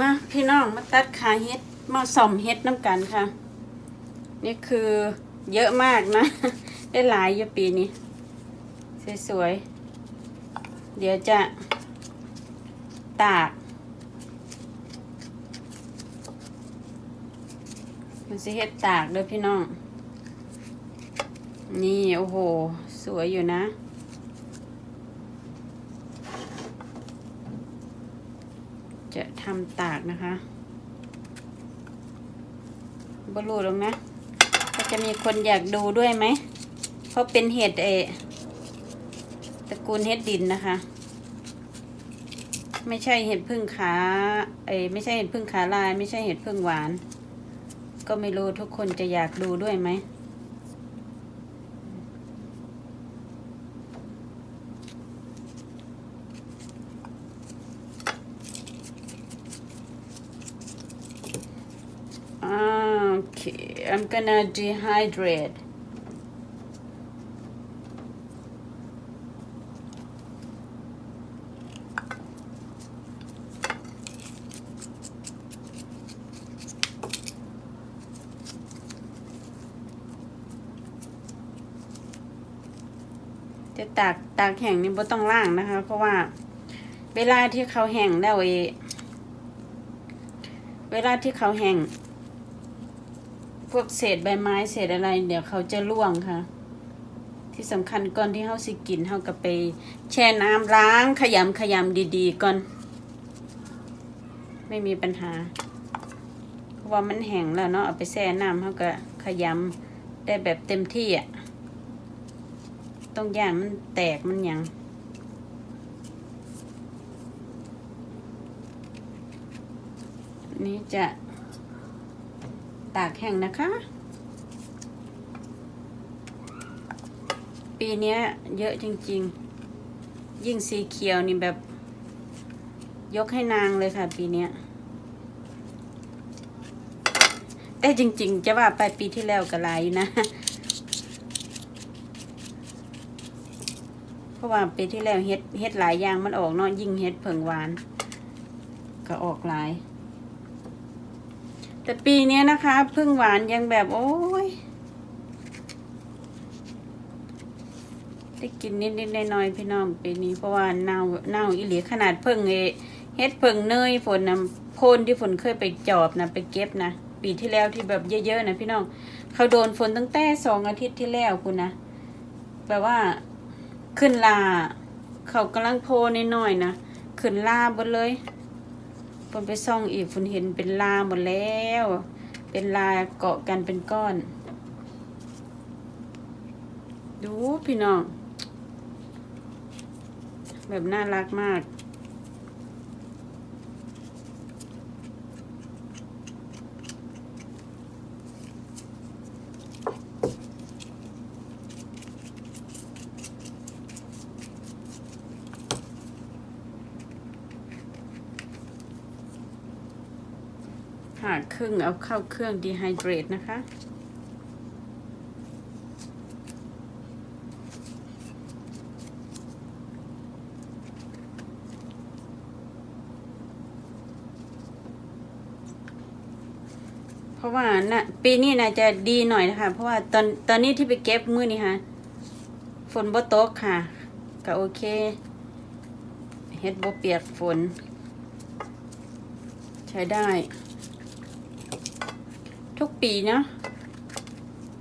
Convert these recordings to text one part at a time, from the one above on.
มาพี่น้องมาตัดขาเฮ็ดมาส่อมเฮ็ดน้ำกันค่ะ นี่คือเยอะมากนะ ได้หลายอยู่ปีนี้ สวยๆ เดี๋ยวจะตากมันสิเฮ็ดตากเด้อพี่น้อง นี่ โอ้โห สวยอยู่นะ จะ ทำตากนะคะบรูหรอกนะก็จะมีคนอยากดูด้วยไหม เพราะเป็นเห็ดเอตระกูลเห็ดดินนะคะ ไม่ใช่เห็ดพึ่งขาเอยไม่ใช่เห็ดพึ่งขาลาย ไม่ใช่เห็ดพึ่งหวาน ก็ไม่รู้ทุกคนจะอยากดูด้วยไหม Okay, I'm gonna dehydrate.. จะตากตากแห้งนี่บ่ต้องล่างนะคะ เพราะว่า เวลาที่เขาแห้งแล้วเอเวลาที่เขาแห้ง พวกเศษใบไม้เศษอะไร เดี๋ยวเขาจะร่วงค่ะ ที่สำคัญก่อนที่เขาสิกินเขาก็ไป แช่น้ำล้างขยำขยำดีๆก่อน ไม่มีปัญหา เพราะว่ามันแห้งแล้วเนาะเอาไปแช่น้ำเขาก็ขยำได้แบบเต็มที่อะต้องย่างมันแตกมันยังนี่จะ ตากแห้งนะคะ ปีนี้เยอะจริงๆ ยิ่งสีเขียวนี่แบบ ยกให้นางเลยค่ะ ปีนี้แต่จริง ๆ จะว่าไปปีที่แล้วก็หลายอยู่นะ เพราะว่าปีที่แล้วเฮ็ดเฮ็ดหลายอย่างมันออกเนาะยิ่งเฮ็ดเผิงหวาน ก็ออกหลาย แต่ปีนี้นะคะพึ่งหวานยังแบบโอ้ย ได้กินนิดๆหน่อยๆพี่น้องปีนี้เพราะว่าเน่าเน่าอีหลีขนาดเพิ่งเอเฮ็ดเพิ่งเนยฝนนะโพนที่ฝนเคยไปจอบนะไปเก็บนะปีที่แล้วที่แบบเยอะๆนะพี่น้องเขาโดนฝนตั้งแต่สองอาทิตย์ที่แล้วคุณนะแปลว่าขึ้นลา เขากำลังโพนน้อยๆนะขึ้นลาหมดเลย พนไปซ่องอีกฝนเห็นเป็นลาหมดแล้ว เป็นลาเกาะกันเป็นก้อน ดูพี่น้อง แบบน่ารักมาก ครึ่งเอาเข้าเครื่องดีไฮเดรตนะคะ เพราะว่านะปีนี้นะจะดีหน่อยนะคะ เพราะว่าตอนตอนนี้ที่ไปเก็บมื้อนี้ค่ะ ฝนบ่ตกค่ะ ก็โอเคเฮ็ดบ่เปียกฝน ใช้ได้ ปีเนาะ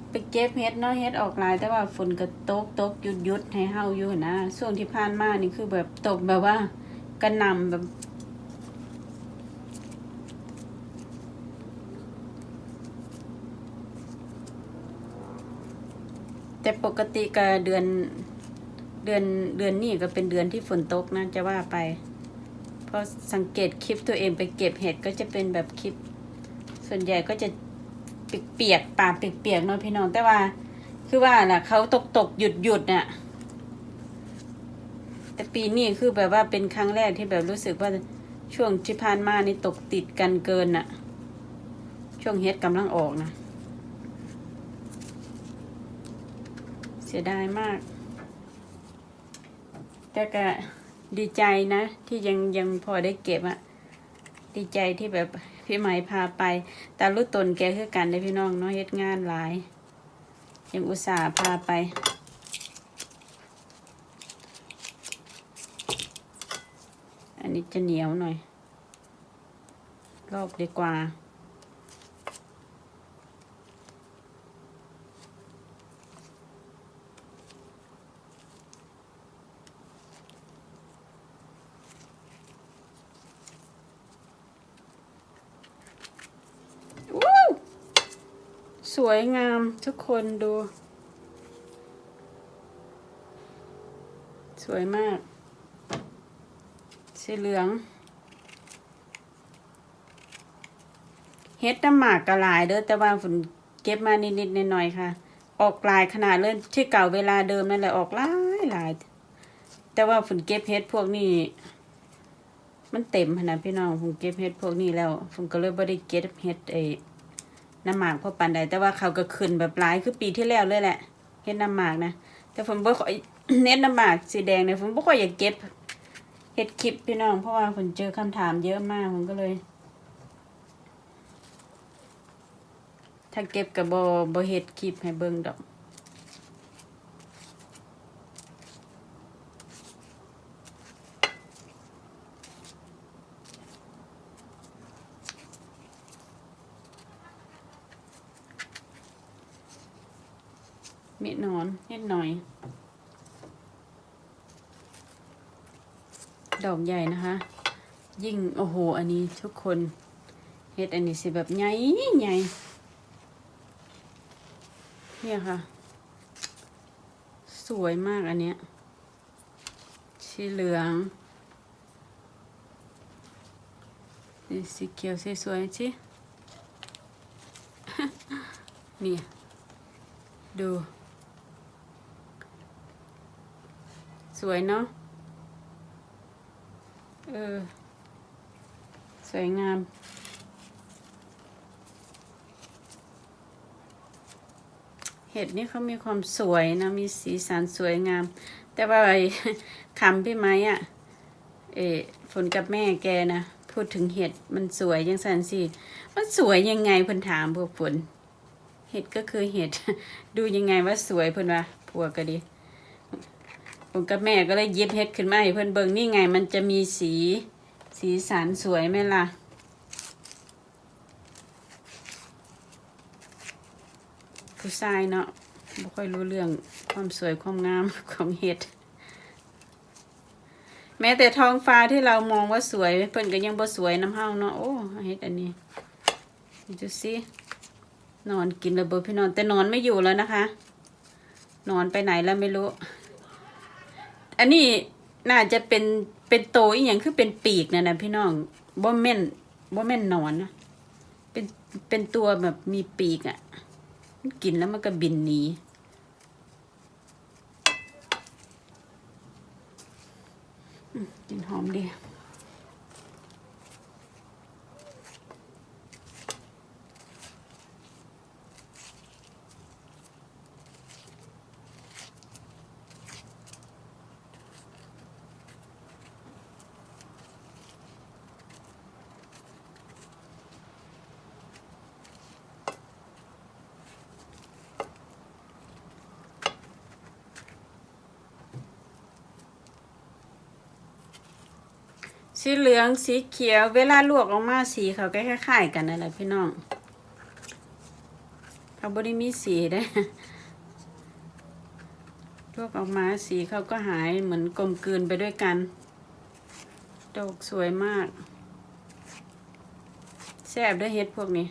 ไปเก็บเฮ็ดเนาะเฮ็ดออกลาย แต่ว่าฝนก็ตกตกหยุดหยุดให้เฮาอยู่นะช่วงที่ผ่านมานี่คือแบบตกแบบว่ากระหน่ำแบบแต่ปกติก็เดือนเดือนเดือนนี้ก็เป็นเดือนที่ฝนตกนะจะว่าไปเพราะสังเกตคลิปตัวเองไปเก็บเห็ดก็จะเป็นแบบคลิป ส่วนใหญ่ก็จะ เปียกๆป่าเปียกๆเนาะพี่น้องแต่ว่า คือว่าน่ะเขาตกตกหยุดหยุดน่ะ แต่ปีนี้คือแบบว่าเป็นครั้งแรกที่แบบรู้สึกว่าช่วงที่ผ่านมานี่ตกติดกันเกินน่ะ ช่วงเฮ็ดกำลังออกนะ เสียดายมาก แต่ก็ดีใจนะ ที่ยังยังพอได้เก็บอะดีใจที่แบบพี่ไหมพาไปตาลุตนแกคือกันได้พี่น้องเนาะเฮ็ดงานหลาย ยังอุตส่าห์พาไปอันนี้จะเหนียวหน่อย รอบดีกว่า ว้าวส วยงามทุกคนดู สวยมาก สีเหลือง เฮ็ดน้ำหมากกระลายเด้อแต่ว่าฝนเก็บมานิดๆหน่อยๆค่ะ ออกลายขนาดเล่นที่เก่าเวลาเดิมนั่นแหละออกลายหลาย แต่ว่าฝนเก็บเฮ็ดพวกนี้มันเต็มขนาดพี่น้องผมเก็บเฮ็ดพวกนี้แล้วผมก็เลยบ่ได้เก็บเฮ็ดไอ น้ำหมากพอปันใดแต่ว่าเขาก็ขึ้นแบบหลายคือปีที่แล้วเลยแหละเฮ็ดน้ำหมากนะแต่ผมบ่ค่อยเน็ตน้ำหมากสีแดงเนี่ยผมบ่ค่อยอยากเก็บเฮ็ดคลิปพี่น้องเพราะว่าผมเจอคำถามเยอะมากผมก็เลย ถ้าเก็บกับบ่บ่เฮ็ดคลิปให้เบิ่งดอก มีหนอนนิดหน่อย ดอกใหญ่นะคะ ยิ่งโอ้โห อันนี้ทุกคนเฮ็ดอันนี้สิแบบใหญ่ใหญ่เนี่ยค่ะ สวยมากอันเนี้ยสีเหลืองนี่สีเขียวสวยๆสินี่ ดู สวยเนาะ เออ สวยงาม เห็ดนี่เขามีความสวยนะ มีสีสันสวยงาม แต่ว่าไอ้คำพี่ไม้อะเออฝนกับแม่แกนะ พูดถึงเห็ดมันสวยยังสันสิ มันสวยยังไงเพิ่นถามพวกฝน เห็ดก็คือเห็ด ดูยังไงว่าสวยเพิ่นว่าผัวก็ดี ผมกับแม่ก็เลยหยิบเห็ดขึ้นมาให้เพิ่อนเบิ่งนี่ไง มันจะมีสีสีสันสวยไหมล่ะ ผู้ชายเนาะไม่ค่อยรู้เรื่องความสวยความงามของเห็ด แม้แต่ท้องฟ้าที่เรามองว่าสวย เพิ่นก็ยังบ่สวยน้ำเฮาเนาะโอ้เห็ดอันนี้ดูสินอนกินระเบิดพี่นอนแต่นอนไม่อยู่แล้วนะคะ นอนไปไหนแล้วไม่รู้ อันนี้น่าจะเป็นเป็นโตอีกอย่างคือเป็นปีกนะนะพี่น้องบ่แม่นบ่แม่นนอนนะเป็นเป็นตัวแบบมีปีกอะ่ะมันกินแล้วมันก็บินหนีกลินหอมดี สีเหลืองสีเขียว เวลาลวกออกมาสีเขาก็คล้ายๆกันนั่นแหละพี่น้องเขาบริมีสีได้ลวกออกมาสีเขาก็หายเหมือนกลมกลืนไปด้วยกัน ดอกสวยมากแซ่บด้วยเฮ็ดพวกนี้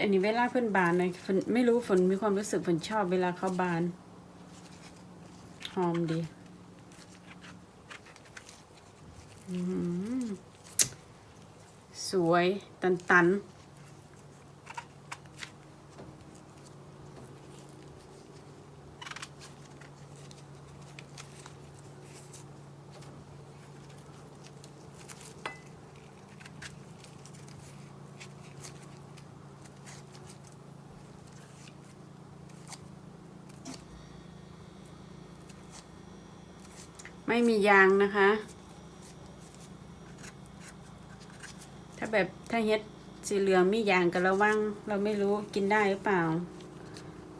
อันนี้เวลาเพื่อนบานนะฝนไม่รู้ฝนมีความรู้สึกฝนชอบเวลาเขาบาน หอมดีสวย ตันตัน ไม่มียางนะคะ ถ้าแบบถ้าเฮ็ดสีเหลืองมียางก็ระวัง เราไม่รู้กินได้หรือเปล่า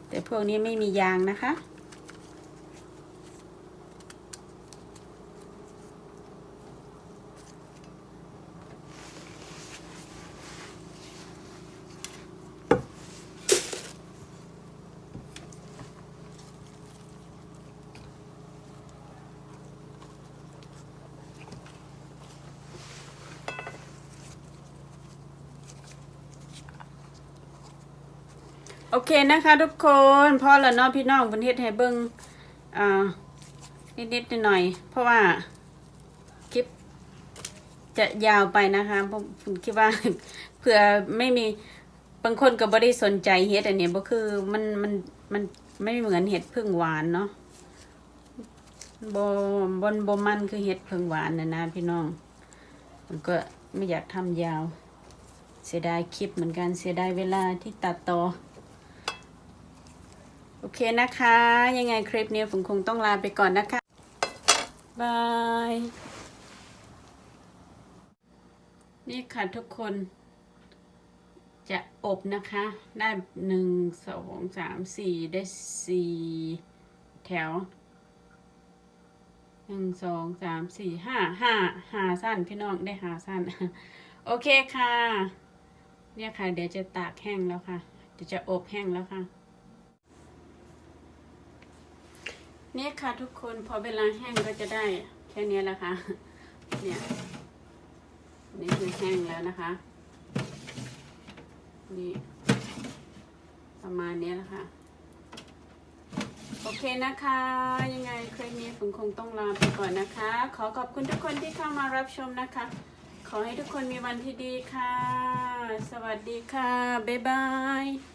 แต่พวกนี้ไม่มียางนะคะ โอเคนะคะทุกคนพอแล้วเนาะพี่น้องเพิ่นเฮ็ดให้เบิ่งอ่านิดๆหน่อยๆเพราะว่าคลิปจะยาวไปนะคะผมคิดว่าเผื่อไม่มีบางคนก็บ่ได้สนใจเฮ็ดอันนี้ยบ่คือมันมันมันไม่เหมือนเห็ดพึ่งหวานเนาะบ่บนบมันคือเห็ดพึ่งหวานนะนะพี่น้อง มันก็ไม่อยากทำยาว เสียดายคลิปเหมือนกันเสียดายเวลาที่ตัดต่อ โอเคนะคะ ยังไงคลิปนี้ผมคงต้องลาไปก่อนนะคะ บาย นี่ค่ะทุกคนจะอบนะคะ ได้หนึ่งสองสามสี่ได้สี่แถวหนึ่งสองสามสี่ห้าห้าห้าสั้นพี่น้องได้ห้าสั้น โอเคค่ะ เนี่ยค่ะ เดี๋ยวจะตากแห้งแล้วค่ะ เดี๋ยวจะอบแห้งแล้วค่ะ เนี่ค่ะทุกคนพอเวลาแห้งก็จะได้แค่นี้แหละค่ะ เนี่ย นี่คือแห้งแล้วนะคะ นี่ประมาณนี้แหละค่ะ โอเคนะคะ ยังไงคลิปนี้ผมคงต้องลาไปก่อนนะคะ ขอขอบคุณทุกคนที่เข้ามารับชมนะคะ ขอให้ทุกคนมีวันที่ดีค่ะ สวัสดีค่ะ บ๊ายบาย